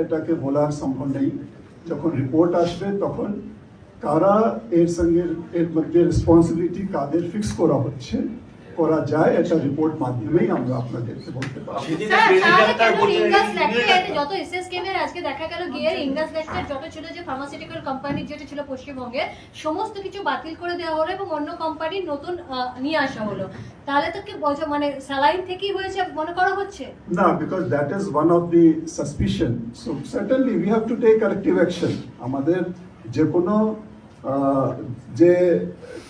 এটাকে বলার সম্ভব নেই। যখন রিপোর্ট আসবে, তখন কারা এর সঙ্গে, এর মধ্যে রেসপন্সিবিলিটি কাদের ফিক্স করা হচ্ছে করা যায় এটা রিপোর্ট মাধ্যমেই আমরা আপনাদেরকে বলতে পারব। যত এসএসকেএম এর আজকে দেখা গেল গিয়ার ইন্ডাস ল্যাক্টের যত ছিল যে ফার্মাসিউটিক্যাল কোম্পানি যেটা ছিল পশ্চিমবঙ্গে সমস্ত কিছু বাতিল করে দেওয়া হলো এবং অন্য কোম্পানি নতুন আহ, নিয়ে আসা হলো। তাহলে তো কি বলছো মানে স্যালাইন থেকেই হয়েছে মনে করা হচ্ছে? No, because that is one of the suspicion. So certainly we have to take corrective action. আমাদের যে কোনো আহ, যে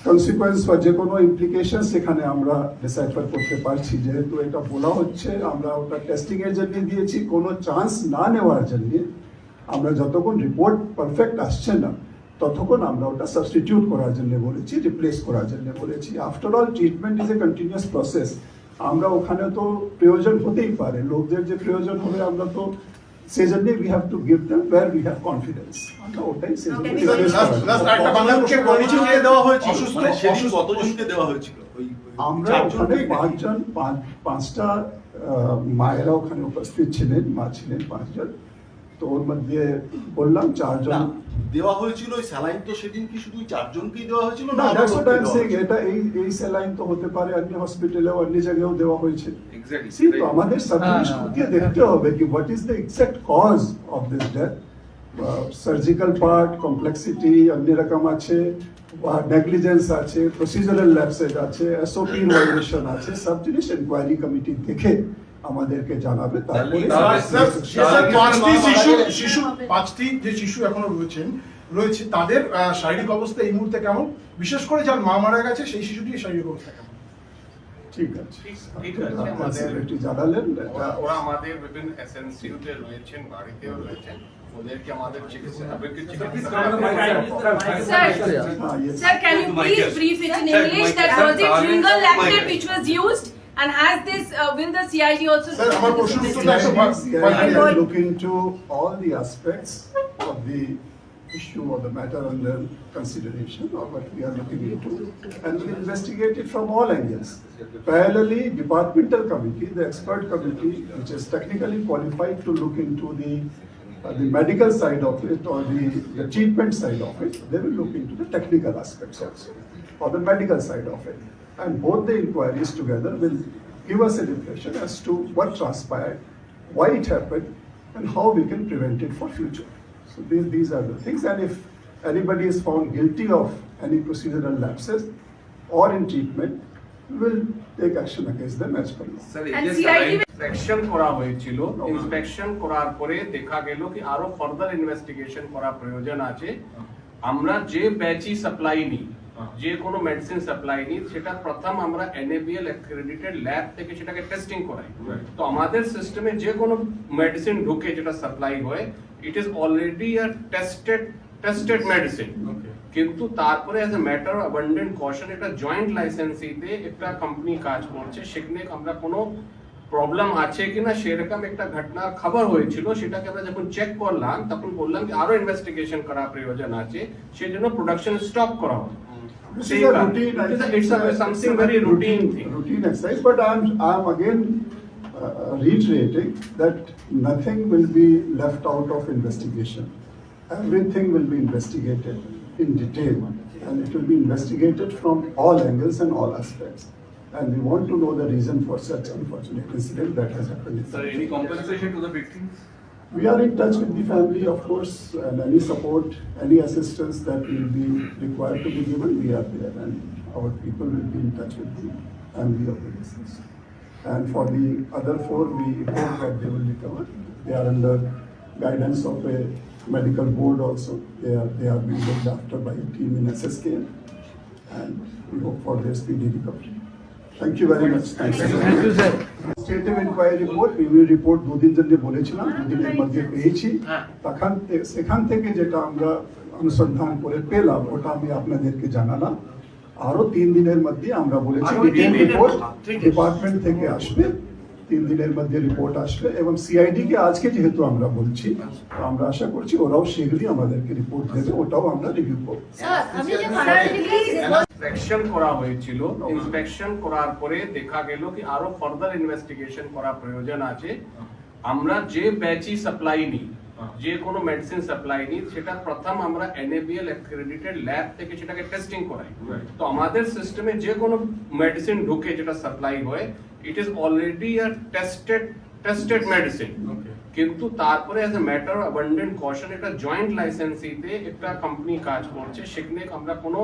কনসিকোয়েন্স বা যে কোনো ইমপ্লিকেশন সেখানে আমরা ডিসাইফার করতে পারছি। যেহেতু এটা বলা হচ্ছে, আমরা ওটা টেস্টিং এর জন্য দিয়েছি, কোনো চান্স না নেওয়ার জন্য আমরা যতক্ষণ রিপোর্ট পারফেক্ট আসছে না, ততক্ষণ আমরা ওটা সাবস্টিটিউট করার জন্য বলেছি রিপ্লেস করার জন্য বলেছি। After all treatment is a continuous process আমরা ওখানে তো প্রয়োজন হতেই পারে। লোকদের যে প্রয়োজন হবে, আমরা তো সেই জন্য we have to give them where we have confidence আমরা ওটাই সেই জন্য লাস্ট বাংলা প্রশ্ন দেওয়া হয়েছে অসুস্থ মানে সেদিন অসুস্থ- কতজনকে দেওয়া হয়েছিল? ওই আমরা ওখানে পাঁচজন পাঁচ- পাঁচটা আহ, মায়েরা ওখানে উপস্থিত ছিলেন মা ছিলেন পাঁচজন। তো ওর মধ্যে বললাম চারজন দেওয়া হয়েছিল ওই স্যালাইন তো সেদিন কি শুধু চারজনকেই দেওয়া হয়েছিল না that's what I am saying এটা এই এই স্যালাইন তো হতে পারে অন্য হসপিটালেও অন্য জায়গায়ও দেওয়া হয়েছে। Exactly, See, তো আমাদের হ্যাঁ, খুঁটিয়ে দেখতে হবে কি what is the exact cause of this death surgical part complexity অন্য রকম আছে নেগলিজেন্স আছে প্রসিজারাল ল্যাপসেজ আছে এসওপি ভায়োলেশন আছে সব জিনিস এনকোয়ারি কমিটি দেখে আমাদেরকে জানাবে তারপরে স্যার, স্যার, স্যার, পাঁচটি শিশু শিশু পাঁচটি যে শিশু এখনও রয়েছেন রয়েছে তাদের শারীরিক অবস্থা এই মুহূর্তে কেমন? বিশেষ করে যার মা মারা গেছে সেই শিশুটির শারীরিক অবস্থা কেমন? ঠিক আছে। ঠিক- আছে, আমাদের- জানালেন ওরা আমাদের বিভিন্ন এসএনসিউতে রয়েছেন বাড়িতেও রয়েছেন ওদেরকে আমাদের চিকিৎসা আবেগকে চিকিৎসা in Sir, English? mic that is- was it Sir, Tringal mic lactate is- which was used And has this, uh, will the CID also? Sir, look into CID look into all the aspects of the issue or the matter under consideration or what we are looking into and we investigate it from all angles. Parallelly, departmental committee, the expert committee, which is technically qualified to look into the uh, the medical side of it or the, the treatment side of it, they will look into the technical aspects also, or the medical side of it And both the inquiries together will give us an impression as to what transpired, why it happened, and how we can prevent it for future. So these, these are the things, and if anybody is found guilty of any procedural lapses or in treatment, we will take action against them as per law. Sir, এই And যে CID saline- inspection করা হয়েছিল inspection করার পরে দেখা গেল কি আরো ফার্দার ইনভেস্টিগেশন করা প্রয়োজন আছে আমরা যে ব্যাচই সাপ্লাই নিই যে কোনো মেডিসিন সাপ্লাই নিই সেটা প্রথম আমরা এনএবিএল অ্যাক্রেডিটেড ল্যাব থেকে সেটাকে টেস্টিং করাই। তো আমাদের সিস্টেমে যে কোনো মেডিসিন ঢুকে যেটা সাপ্লাই হয় it is already a tested tested medicine কিন্তু তারপরে as a matter of abundant caution এটা জয়েন্ট লাইসেন্সিতে একটা কোম্পানি কাজ করছে সেখানে আমরা কোনো প্রবলেম আছে কিনা সেরকম একটা ঘটনার খবর হয়েছিল সেটাকে আমরা যখন চেক করলাম তখন বললাম যে আরও ইনভেস্টিগেশন করা প্রয়োজন আছে সেই জন্য প্রোডাকশন স্টপ করা হবে This is a routine. It is a, it's a, something very routine thing. Routine exercise, but I'm I'm again uh, uh, reiterating that nothing will be left out of investigation. Everything will be investigated in detail, and it will be investigated from all angles and all aspects. And we want to know the reason for such unfortunate incident that has happened. Sir, any compensation to the victims? We are in touch with the family, of course, and any support, any assistance that will be required to be given, we are there, and our people will be in touch with the family of the deceased. And for the other four, we hope that they will recover. They are under guidance of a medical board also. They are, they are being looked after by a team in SSKM, and we hope for their speedy recovery. Thank you very much. Thank you. Thank you sir stative inquiry report review report দুদিন জন্য বলেছিলাম দুদিনের মধ্যে পেয়েছি তখন the- সেখান থেকে যেটা আমরা অনুসন্ধান করে পেলাম ওটা আমি আপনাদেরকে জানালাম আরো তিন দিনের মধ্যে আমরা বলেছি আরো তিন রিটেন দিনের রিপোর্ট মধ্যে, ঠিক আছে। ডিপার্টমেন্ট থেকে আসবে তিন দিনের মধ্যে রিপোর্ট আসবে এবং সিআইডি কে আজকে যেহেতু আমরা বলছি তো আমরা আশা করছি ওরাও শীঘ্রই আমাদেরকে রিপোর্ট দেবে ওটাও আমরা রিভিউ করবো ইন্সপেকশন করা হয়েছিল। ইন্সপেকশন করার পরে দেখা গেল কি আরও ফার্দার ইনভেস্টিগেশন করা প্রয়োজন আছে। আমরা যে ব্যাচই সাপ্লাই নিই যে কোনো মেডিসিন সাপ্লাই নিই সেটা প্রথম আমরা এনএবিএল অ্যাক্রেডিটেড ল্যাব থেকে সেটাকে টেস্টিং করাই। তো আমাদের সিস্টেমে যে কোনো মেডিসিন ঢুকে যেটা সাপ্লাই হয় it is already a tested tested medicine কিন্তু তারপরে as a matter abundant caution এটা জয়েন্ট লাইসেন্সিতে একটা কোম্পানি কাজ করছে সেখানে আমরা কোনো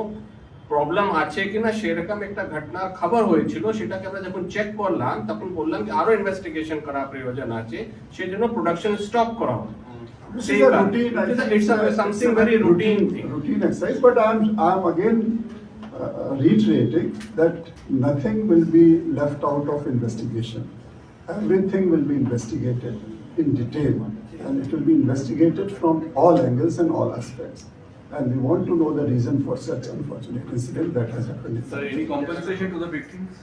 প্রবলেম আছে কিনা সেরকম একটা ঘটনার খবর হয়েছিল সেটাকে আমরা যখন চেক করলাম তখন বললাম যে আরো ইনভেস্টিগেশন করা প্রয়োজন আছে সেই জন্য প্রোডাকশন স্টপ করা হয় This Same is a guy. routine. I It's a- think it's a- it's a- something it's a very routine thing. Routine exercise, but I'm, I'm again uh, reiterating that nothing will be left out of investigation. Everything will be investigated in detail, and it will be investigated from all angles and all aspects. And we want to know the reason for such unfortunate incident that has happened. in Sir, any compensation to the victims?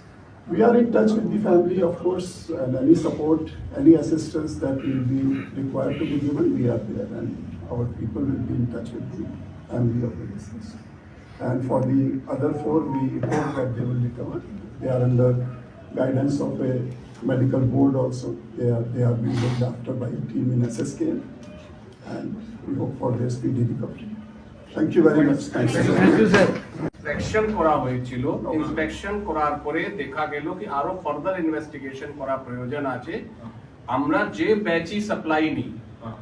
We are in touch with the family, of course, and any support, any assistance that will be required to be given, we are there, and our people will be in touch with the family of the deceased. And for the other four, we hope that they will recover. They are under guidance of a medical board also. They are, they are being looked after by a team in SSK, and we hope for their speedy recovery. Thank you very much. Thank you. Inspection করা হয়েছিল। Inspection করার পরে দেখা গেল কি আরও further investigation করা প্রয়োজন আছে। আমরা যে ব্যাচই সাপ্লাই নিই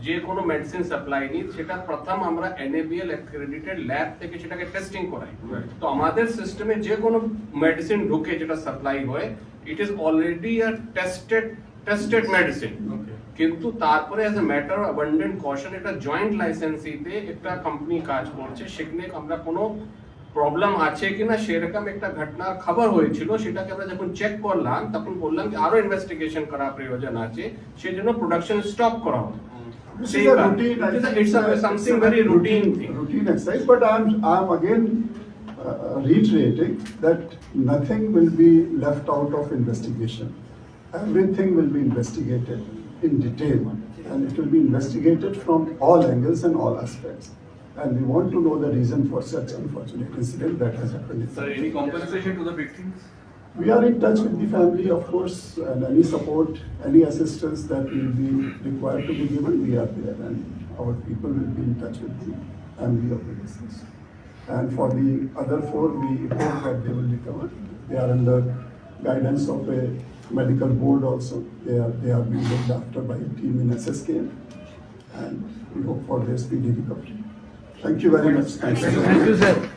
যে কোনো মেডিসিন সাপ্লাই নিই সেটা প্রথম আমরা এনএবিএল অ্যাক্রেডিটেড ল্যাব থেকে সেটাকে টেস্টিং করাই। তো আমাদের সিস্টেমে যে কোনো মেডিসিন ঢুকে যেটা সাপ্লাই হয় it is already a tested tested medicine কিন্তু তারপরে as a matter of abundant caution এটা জয়েন্ট লাইসেন্সিতে একটা কোম্পানি কাজ করছে সেখানে আমরা কোনো প্রবলেম আছে কিনা সেরকম একটা ঘটনার খবর হয়েছিল সেটাকে আমরা যখন চেক করলাম তখন বললাম যে আরো ইনভেস্টিগেশন করা প্রয়োজন আছে সেই জন্য প্রোডাকশন স্টপ করা হয় This Same is a guy. routine. I It's a- think it's a- it's a- something it's a very routine thing. Routine exercise, but I'm, I'm again uh, reiterating that nothing will be left out of investigation. Everything will be investigated In detail, and it will be investigated from all angles and all aspects. And we want to know the reason for such unfortunate incident that has happened. Sir, any compensation to the victims? We are in touch with the family, of course, and any support, any assistance that will be required to be given, we are there, and our people will be in touch with the family of the deceased. And for the other four, we hope that they will recover. They are under guidance of a medical board also. They are, they are being looked after by a team in SSK, and we hope for their speedy recovery. Thank you very much. Thank you. Thank you, sir.